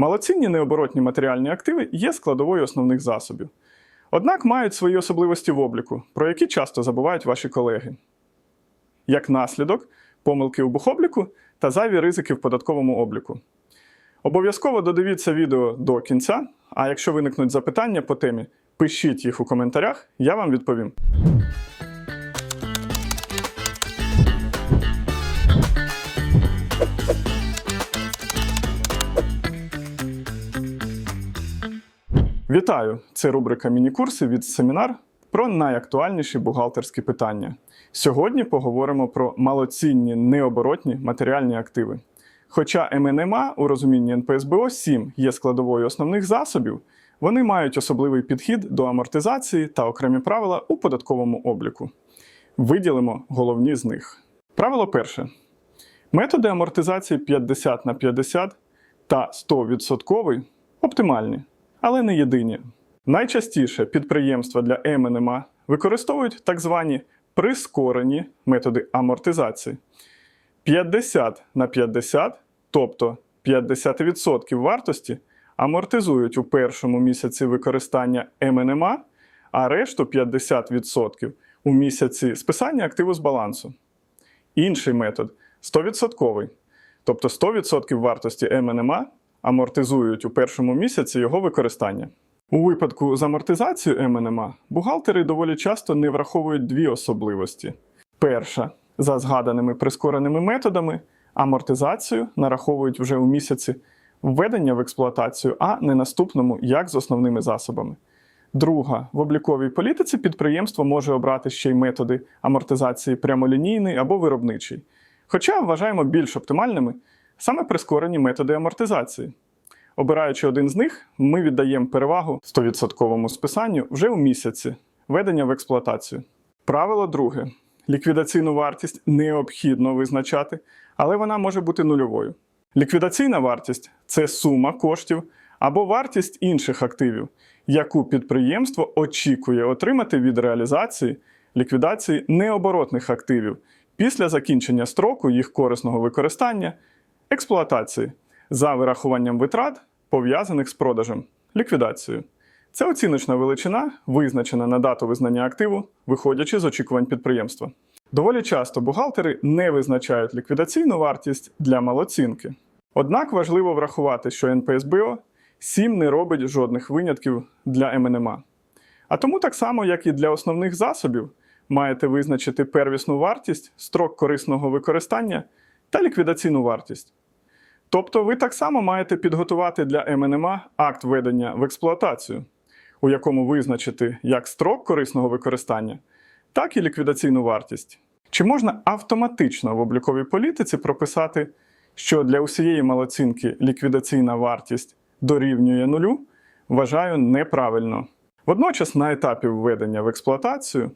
Малоцінні необоротні матеріальні активи є складовою основних засобів. Однак мають свої особливості в обліку, про які часто забувають ваші колеги. Як наслідок, помилки у бухобліку та зайві ризики в податковому обліку. Обов'язково додивіться відео до кінця, а якщо виникнуть запитання по темі, пишіть їх у коментарях, я вам відповім. Вітаю! Це рубрика Міні-курси від семінар про найактуальніші бухгалтерські питання. Сьогодні поговоримо про малоцінні необоротні матеріальні активи. Хоча МНМА у розумінні НПСБО 7 є складовою основних засобів, вони мають особливий підхід до амортизації та окремі правила у податковому обліку. Виділимо головні з них. Правило перше. Методи амортизації 50 на 50 та 100% оптимальні, але не єдині. Найчастіше підприємства для МНМА використовують так звані прискорені методи амортизації. 50 на 50, тобто 50% вартості, амортизують у першому місяці використання МНМА, а решту 50% у місяці списання активу з балансу. Інший метод 100%, тобто 100% вартості МНМА амортизують у першому місяці його використання. У випадку з амортизацією МНМА бухгалтери доволі часто не враховують дві особливості. Перша, за згаданими прискореними методами, амортизацію нараховують вже у місяці введення в експлуатацію, а не наступному, як з основними засобами. Друга, в обліковій політиці підприємство може обрати ще й методи амортизації прямолінійний або виробничий. Хоча вважаємо більш оптимальними саме прискорені методи амортизації. Обираючи один з них, ми віддаємо перевагу 100% списанню вже у місяці введення в експлуатацію. Правило друге: ліквідаційну вартість необхідно визначати, але вона може бути нульовою. Ліквідаційна вартість це сума коштів або вартість інших активів, яку підприємство очікує отримати від реалізації ліквідації необоротних активів після закінчення строку їх корисного використання, експлуатації за вирахуванням витрат, пов'язаних з продажем, ліквідацією. Це оціночна величина, визначена на дату визнання активу, виходячи з очікувань підприємства. Доволі часто бухгалтери не визначають ліквідаційну вартість для малоцінки. Однак важливо врахувати, що НПСБО 7 не робить жодних винятків для МНМА. А тому так само, як і для основних засобів, маєте визначити первісну вартість, строк корисного використання та ліквідаційну вартість. Тобто ви так само маєте підготувати для МНМА акт введення в експлуатацію, у якому визначити як строк корисного використання, так і ліквідаційну вартість. Чи можна автоматично в обліковій політиці прописати, що для усієї малоцінки ліквідаційна вартість дорівнює нулю, вважаю неправильно. Водночас на етапі введення в експлуатацію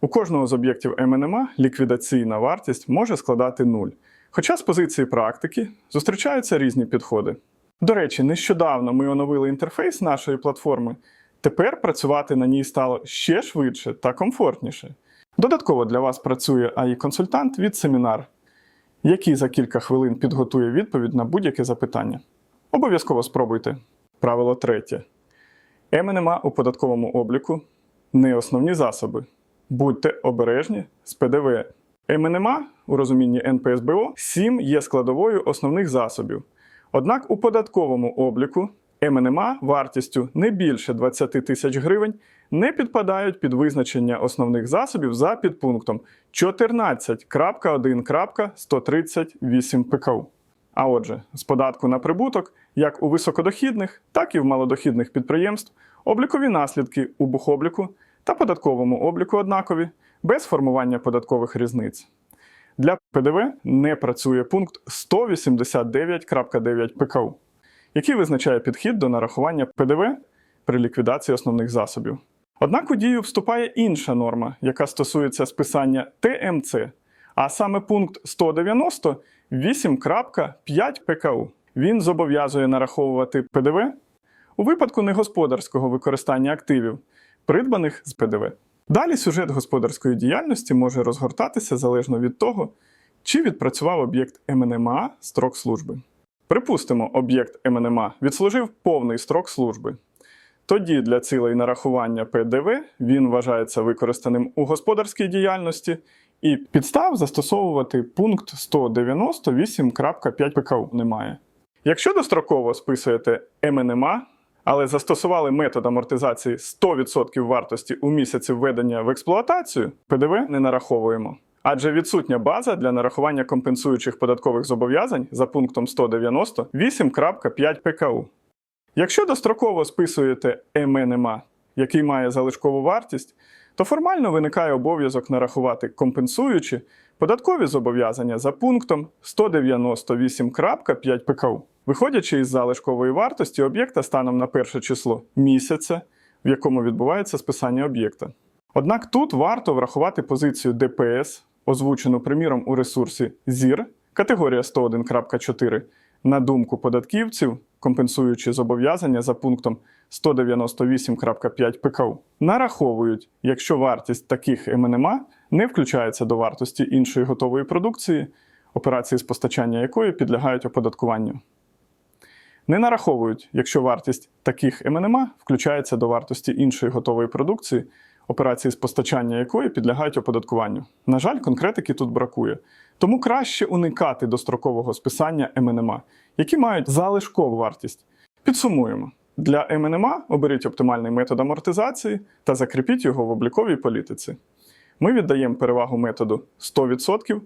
у кожного з об'єктів МНМА ліквідаційна вартість може складати 0. Хоча з позиції практики зустрічаються різні підходи. До речі, нещодавно ми оновили інтерфейс нашої платформи. Тепер працювати на ній стало ще швидше та комфортніше. Додатково для вас працює AI-консультант від семінар, який за кілька хвилин підготує відповідь на будь-яке запитання. Обов'язково спробуйте. Правило третє. МНМА у податковому обліку не основні засоби. Будьте обережні з ПДВ. МНМА у розумінні НПСБО 7 є складовою основних засобів. Однак у податковому обліку МНМА вартістю не більше 20 тисяч гривень не підпадають під визначення основних засобів за підпунктом 14.1.138 ПКУ. А отже, з податку на прибуток, як у високодохідних, так і в малодохідних підприємств, облікові наслідки у бухобліку та податковому обліку однакові, без формування податкових різниць. Для ПДВ не працює пункт 189.9 ПКУ, який визначає підхід до нарахування ПДВ при ліквідації основних засобів. Однак у дію вступає інша норма, яка стосується списання ТМЦ, а саме пункт 198.5 ПКУ. Він зобов'язує нараховувати ПДВ у випадку негосподарського використання активів, придбаних з ПДВ. Далі сюжет господарської діяльності може розгортатися залежно від того, чи відпрацював об'єкт МНМА строк служби. Припустимо, об'єкт МНМА відслужив повний строк служби. Тоді для цілей нарахування ПДВ він вважається використаним у господарській діяльності і підстав застосовувати пункт 198.5 ПКУ немає. Якщо достроково списуєте МНМА, але застосували метод амортизації 100% вартості у місяці введення в експлуатацію, ПДВ не нараховуємо. Адже відсутня база для нарахування компенсуючих податкових зобов'язань за пунктом 198.5 ПКУ. Якщо достроково списуєте МНМА, який має залишкову вартість, то формально виникає обов'язок нарахувати компенсуючі податкові зобов'язання за пунктом 198.5 ПКУ, виходячи із залишкової вартості об'єкта станом на перше число місяця, в якому відбувається списання об'єкта. Однак тут варто врахувати позицію ДПС, озвучену приміром у ресурсі ЗІР, категорія 101.4, на думку податківців, компенсуючи зобов'язання за пунктом 198.5 ПКУ, нараховують, якщо вартість таких МНМА не включається до вартості іншої готової продукції, операції з постачання якої підлягають оподаткуванню. Не нараховують, якщо вартість таких МНМА включається до вартості іншої готової продукції, операції з постачання якої підлягають оподаткуванню. На жаль, конкретики тут бракує. Тому краще уникати дострокового списання МНМА, які мають залишкову вартість. Підсумуємо. Для МНМА оберіть оптимальний метод амортизації та закріпіть його в обліковій політиці. Ми віддаємо перевагу методу 100%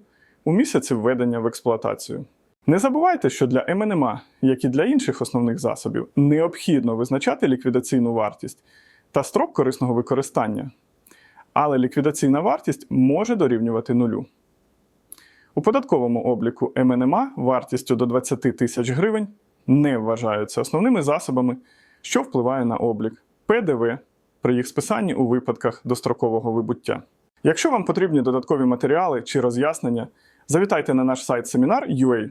у місяці введення в експлуатацію. Не забувайте, що для МНМА, як і для інших основних засобів, необхідно визначати ліквідаційну вартість та строк корисного використання. Але ліквідаційна вартість може дорівнювати нулю. У податковому обліку МНМА вартістю до 20 тисяч гривень не вважаються основними засобами, що впливає на облік ПДВ при їх списанні у випадках дострокового вибуття. Якщо вам потрібні додаткові матеріали чи роз'яснення, завітайте на наш сайт семінар UA.